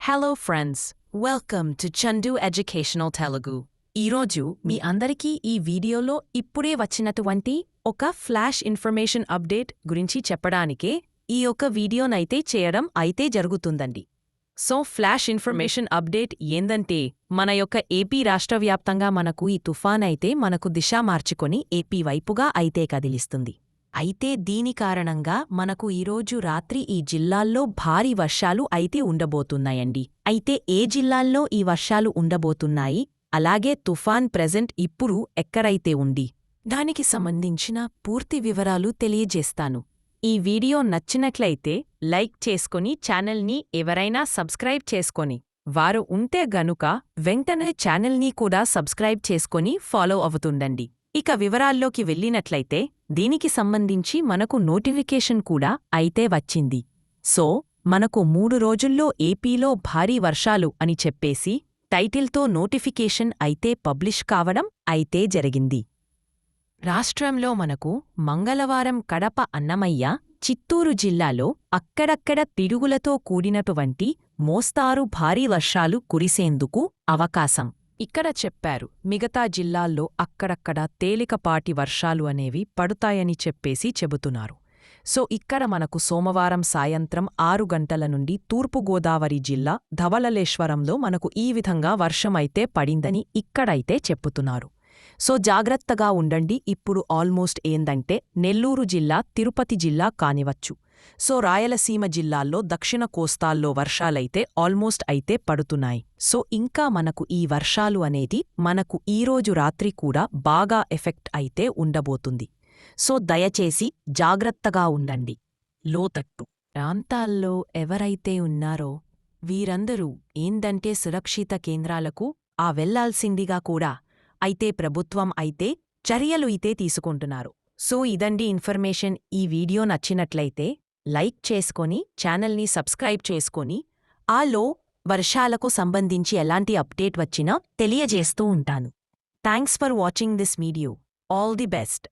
Hello friends welcome to Chandu educational Telugu ఈరోజు మీ అందరికీ ఈ వీడియోలో ఇప్పుడే వచ్చినటువంటి ఒక ఫ్లాష్ ఇన్ఫర్మేషన్ అప్డేట్ గురించి చెప్పడానికే ఈ యొక్క వీడియోనైతే చేయడం అయితే జరుగుతుందండి. సో ఫ్లాష్ ఇన్ఫర్మేషన్ అప్డేట్ ఏందంటే మన యొక్క ఏపీ రాష్ట్ర వ్యాప్తంగా మనకు ఈ తుఫాన్ అయితే మనకు దిశ మార్చుకొని ఏపీ వైపుగా అయితే కదిలిస్తుంది. అయితే దీని కారణంగా మనకు ఈరోజు రాత్రి ఈ జిల్లాల్లో భారీ వర్షాలు అయితే ఉండబోతున్నాయండి. అయితే ఏ జిల్లాల్లో ఈ వర్షాలు ఉండబోతున్నాయి? అలాగే తుఫాన్ ప్రెజెంట్ ఇప్పుడు ఎక్కడైతే ఉంది? దానికి సంబంధించిన పూర్తి వివరాలు తెలియజేస్తాను. ఈ వీడియో నచ్చినట్లయితే లైక్ చేసుకొని ఛానల్ని ఎవరైనా సబ్స్క్రైబ్ చేసుకొని వారు ఉంటే గనుక వెంటనే ఛానల్ని కూడా సబ్స్క్రైబ్ చేసుకొని ఫాలో అవుతుండండి. ఇక వివరాల్లోకి వెళ్ళినట్లయితే దీనికి సంబంధించి మనకు నోటిఫికేషన్ కూడా అయితే వచ్చింది. సో మనకు మూడు రోజుల్లో ఏపీలో భారీ వర్షాలు అని చెప్పేసి టైటిల్తో నోటిఫికేషన్ అయితే పబ్లిష్ కావడం అయితే జరిగింది. రాష్ట్రంలో మనకు మంగళవారం కడప అన్నమయ్య చిత్తూరు జిల్లాలో అక్కడక్కడ తిరుగులతో కూడినటువంటి మోస్తారు భారీ వర్షాలు కురిసేందుకు అవకాశం. ఇక్కడ చెప్పారు మిగతా జిల్లాల్లో అక్కడక్కడ తేలికపాటి వర్షాలు అనేవి పడుతాయని చెప్పేసి చెబుతున్నారు. సో ఇక్కడ మనకు సోమవారం సాయంత్రం ఆరు గంటల నుండి తూర్పుగోదావరి జిల్లా ధవలలేశ్వరంలో మనకు ఈ విధంగా వర్షమైతే పడిందని ఇక్కడైతే చెప్పుతున్నారు. సో జాగ్రత్తగా ఉండండి ఇప్పుడు ఆల్మోస్ట్ ఏందంటే నెల్లూరు జిల్లా తిరుపతి జిల్లా కానివచ్చు. సో రాయలసీమ జిల్లాల్లో దక్షిణ కోస్తాల్లో వర్షాలైతే ఆల్మోస్ట్ అయితే పడుతున్నాయి. సో ఇంకా మనకు ఈ వర్షాలు అనేది మనకు ఈరోజు రాత్రి కూడా బాగా ఎఫెక్ట్ అయితే ఉండబోతుంది. సో దయచేసి జాగ్రత్తగా ఉండండి. లోతట్టు ప్రాంతాల్లో ఎవరైతే ఉన్నారో వీరందరూ ఏందంటే సురక్షిత కేంద్రాలకు ఆ వెళ్ళాల్సిందిగా కూడా అయితే ప్రభుత్వం అయితే చర్యలు అయితే తీసుకుంటున్నారు. సో ఇదండి ఇన్ఫర్మేషన్. ఈ వీడియో నచ్చినట్లయితే లైక్ చేసుకొని ఛానల్ని సబ్స్క్రైబ్ చేసుకొని ఆలో వర్షాలకు సంబంధించి ఎలాంటి అప్డేట్ వచ్చినా తెలియజేస్తూ ఉంటాను. Thanks for watching this video. All the best.